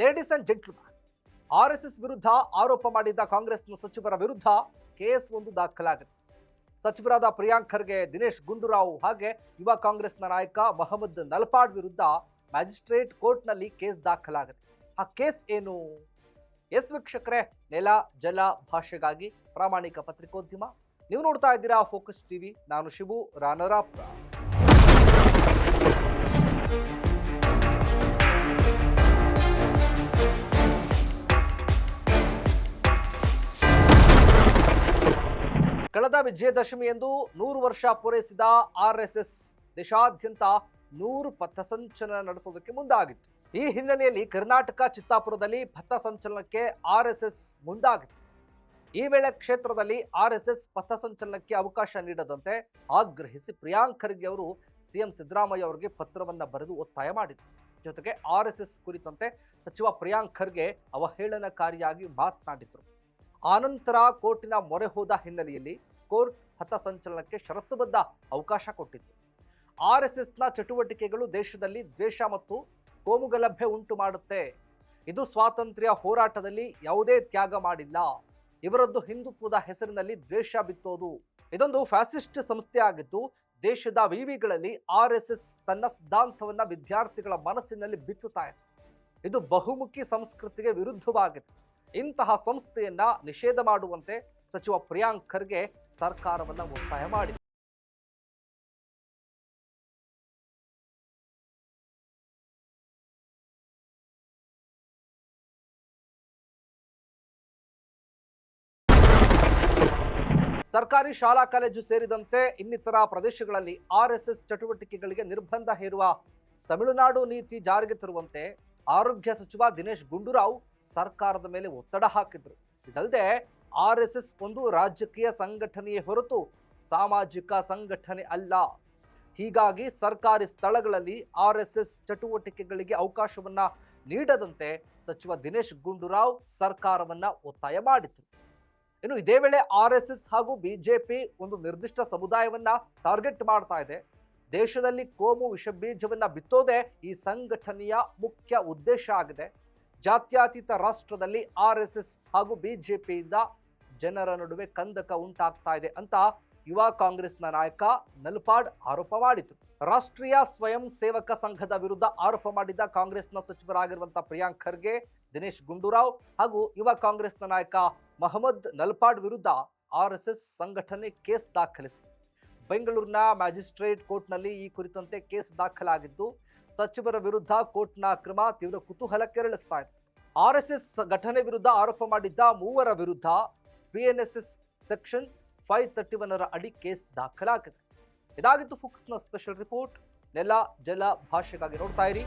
Ladies and S S ವಿರುದ್ಧ ಆರೋಪ ಮಾಡಿದ್ದ ಕಾಂಗ್ರೆಸ್ನ ಸಚಿವರ ವಿರುದ್ಧ ಕೇಸ್ ಒಂದು ದಾಖಲಾಗಿದೆ. ಸಚಿವರಾದ ಪ್ರಿಯಾಂಕ್ ಖರ್ಗೆ, ದಿನೇಶ್ ಗುಂಡೂರಾವ್ ಹಾಗೆ ಯುವ ಕಾಂಗ್ರೆಸ್ನ ನಾಯಕ ಮೊಹಮ್ಮದ್ ನಲ್ಪಾಡ್ ವಿರುದ್ಧ ಮ್ಯಾಜಿಸ್ಟ್ರೇಟ್ ಕೋರ್ಟ್ನಲ್ಲಿ ಕೇಸ್ ದಾಖಲಾಗಿದೆ. ಆ ಕೇಸ್ ಏನು? ಎಸ್ ವೀಕ್ಷಕರೇ, ನೆಲ, ಜಲ ಭಾಷೆಗಾಗಿ ಪ್ರಾಮಾಣಿಕ ಪತ್ರಿಕೋದ್ಯಮ. ನೀವು ನೋಡ್ತಾ ಇದ್ದೀರಾ ಫೋಕಸ್ ಟಿವಿ, ನಾನು ಶಿವು ರಾನರಾಪ್ರ ವಿಜಯದಶಮಿಯಂದು ನೂರು ವರ್ಷ ಪೂರೈಸಿದ ಆರ್ ಎಸ್ ಎಸ್ ದೇಶಾದ್ಯಂತ ನೂರು ಪಥಸಂಚಲನ ನಡೆಸೋದಕ್ಕೆ ಮುಂದಾಗಿತ್ತು. ಈ ಹಿನ್ನೆಲೆಯಲ್ಲಿ ಕರ್ನಾಟಕ ಚಿತ್ತಾಪುರದಲ್ಲಿ ಪಥಸಂಚಲನಕ್ಕೆ ಆರ್ ಎಸ್ ಎಸ್ ಮುಂದಾಗಿತ್ತು. ಈ ವೇಳೆ ಕ್ಷೇತ್ರದಲ್ಲಿ ಆರ್ ಎಸ್ ಎಸ್ ಪಥಸಂಚಲನಕ್ಕೆ ಅವಕಾಶ ನೀಡದಂತೆ ಆಗ್ರಹಿಸಿ ಪ್ರಿಯಾಂಕ್ ಖರ್ಗೆ ಅವರು ಸಿಎಂ ಸಿದ್ದರಾಮಯ್ಯ ಅವರಿಗೆ ಪತ್ರವನ್ನು ಬರೆದು ಒತ್ತಾಯ ಮಾಡಿದರು. ಜೊತೆಗೆ ಆರ್ ಎಸ್ ಎಸ್ ಕುರಿತಂತೆ ಸಚಿವ ಪ್ರಿಯಾಂಕ್ ಖರ್ಗೆ ಅವಹೇಳನಕಾರಿಯಾಗಿ ಮಾತನಾಡಿದರು. ಆನಂತರ ಕೋರ್ಟಿನ ಮೊರೆ ಹೋದ ಹಿನ್ನೆಲೆಯಲ್ಲಿ ಕೋರ್ಟ್ ಪಥಸಂಚಲನಕ್ಕೆ ಷರತ್ತುಬದ್ಧ ಅವಕಾಶ ಕೊಟ್ಟಿತ್ತು. ಆರ್ ಎಸ್ ಎಸ್ನ ಚಟುವಟಿಕೆಗಳು ದೇಶದಲ್ಲಿ ದ್ವೇಷ ಮತ್ತು ಕೋಮುಗಲಭ್ಯ ಉಂಟು ಮಾಡುತ್ತೆ. ಇದು ಸ್ವಾತಂತ್ರ್ಯ ಹೋರಾಟದಲ್ಲಿ ಯಾವುದೇ ತ್ಯಾಗ ಮಾಡಿಲ್ಲ. ಇವರದ್ದು ಹಿಂದುತ್ವದ ಹೆಸರಿನಲ್ಲಿ ದ್ವೇಷ ಬಿತ್ತೋದು. ಇದೊಂದು ಫ್ಯಾಸಿಸ್ಟ್ ಸಂಸ್ಥೆ ಆಗಿದ್ದು, ದೇಶದ ವಿವಿಗಳಲ್ಲಿ ಆರ್ ಎಸ್ ಎಸ್ ತನ್ನ ಸಿದ್ಧಾಂತವನ್ನ ವಿದ್ಯಾರ್ಥಿಗಳ ಮನಸ್ಸಿನಲ್ಲಿ ಬಿತ್ತುತ್ತಾ ಇತ್ತು. ಇದು ಬಹುಮುಖಿ ಸಂಸ್ಕೃತಿಗೆ ವಿರುದ್ಧವಾಗಿದೆ ಇಂತಹ ಸಂಸ್ಥೆಯನ್ನ ನಿಷೇಧ ಮಾಡುವಂತೆ ಸಚಿವ ಪ್ರಿಯಾಂಕ್ ಖರ್ಗೆ ಸರ್ಕಾರವನ್ನು ಒತ್ತಾಯ ಮಾಡಿದೆ ಸರ್ಕಾರಿ ಶಾಲಾ ಕಾಲೇಜು ಸೇರಿದಂತೆ ಇನ್ನಿತರ ಪ್ರದೇಶಗಳಲ್ಲಿ ಆರ್ ಎಸ್ ಎಸ್ ಚಟುವಟಿಕೆಗಳಿಗೆ ನಿರ್ಬಂಧ ಹೇರುವ ತಮಿಳುನಾಡು ನೀತಿ ಜಾರಿಗೆ ತರುವಂತೆ ಆರೋಗ್ಯ ಸಚಿವ ದಿನೇಶ್ ಗುಂಡೂರಾವ್ ಸರ್ಕಾರದ ಮೇಲೆ ಒತ್ತಡ ಹಾಕಿದ್ರು. ಇದಲ್ಲದೆ ಆರ್ ಎಸ್ ಒಂದು ರಾಜಕೀಯ ಸಂಘಟನೆಯೇ ಹೊರತು ಸಾಮಾಜಿಕ ಸಂಘಟನೆ ಅಲ್ಲ. ಹೀಗಾಗಿ ಸರ್ಕಾರಿ ಸ್ಥಳಗಳಲ್ಲಿ ಆರ್ ಎಸ್ ಎಸ್ ಚಟುವಟಿಕೆಗಳಿಗೆ ಅವಕಾಶವನ್ನ ನೀಡದಂತೆ ಸಚಿವ ದಿನೇಶ್ ಗುಂಡೂರಾವ್ ಸರ್ಕಾರವನ್ನ ಒತ್ತಾಯ ಮಾಡಿತು ಇನ್ನು ಇದೇ ವೇಳೆ ಆರ್ ಎಸ್ ಎಸ್ ಹಾಗೂ ಬಿಜೆಪಿ ಒಂದು ನಿರ್ದಿಷ್ಟ ಸಮುದಾಯವನ್ನ ಟಾರ್ಗೆಟ್ ಮಾಡ್ತಾ ಇದೆ. ದೇಶದಲ್ಲಿ ಕೋಮು ವಿಷಬೀಜವನ್ನ ಬಿತ್ತೋದೇ ಈ ಸಂಘಟನೆಯ ಮುಖ್ಯ ಉದ್ದೇಶ ಆಗಿದೆ. ಜಾತ್ಯತೀತ ರಾಷ್ಟ್ರದಲ್ಲಿ ಆರ್ ಎಸ್ ಎಸ್ ಹಾಗೂ ಬಿಜೆಪಿಯಿಂದ ಜನರ ನಡುವೆ ಕಂದಕ ಉಂಟಾಗ್ತಾ ಇದೆ ಅಂತ ಯುವ ಕಾಂಗ್ರೆಸ್ನ ನಾಯಕ ನಲ್ಪಾಡ್ ಆರೋಪ ಮಾಡಿತು ರಾಷ್ಟ್ರೀಯ ಸ್ವಯಂ ಸೇವಕ ಸಂಘದ ವಿರುದ್ಧ ಆರೋಪ ಮಾಡಿದ್ದ ಕಾಂಗ್ರೆಸ್ನ ಸಚಿವರಾಗಿರುವಂತಹ ಪ್ರಿಯಾಂಕ್ ಖರ್ಗೆ, ದಿನೇಶ್ ಗುಂಡೂರಾವ್ ಹಾಗೂ ಯುವ ಕಾಂಗ್ರೆಸ್ನ ನಾಯಕ ಮಹಮ್ಮದ್ ನಲ್ಪಾಡ್ ವಿರುದ್ಧ ಆರ್ ಎಸ್ ಎಸ್ ಸಂಘಟನೆ ಕೇಸ್ ದಾಖಲಿಸಿದೆ. ಬೆಂಗಳೂರಿನ ಮ್ಯಾಜಿಸ್ಟ್ರೇಟ್ ಕೋರ್ಟ್ನಲ್ಲಿ ಈ ಕುರಿತಂತೆ ಕೇಸ್ ದಾಖಲಾಗಿದ್ದು ಸಚಿವರ ವಿರುದ್ಧ ಕೋರ್ಟ್ನ ಕ್ರಮ ತೀವ್ರ ಕುತೂಹಲ ಕೆರಳಿಸ್ತಾ ಇದೆ. ಆರ್ ಎಸ್ ಎಸ್ ಘಟನೆ ವಿರುದ್ಧ ಆರೋಪ ಮಾಡಿದ್ದ ಮೂವರ ವಿರುದ್ಧ ಬಿಎನ್ಎಸ್ಎಸ್ ಸೆಕ್ಷನ್ ಫೈವ್ ತರ್ಟಿ ಒನ್ನರ ಅಡಿ ಕೇಸ್ ದಾಖಲಾಗಿದೆ. ಇದಾಗಿತ್ತು ಫೋಕಸ್ನ ಸ್ಪೆಷಲ್ ರಿಪೋರ್ಟ್. ನೆಲ, ಜಲ ಭಾಷೆಗಾಗಿ ನೋಡ್ತಾ ಇರಿ.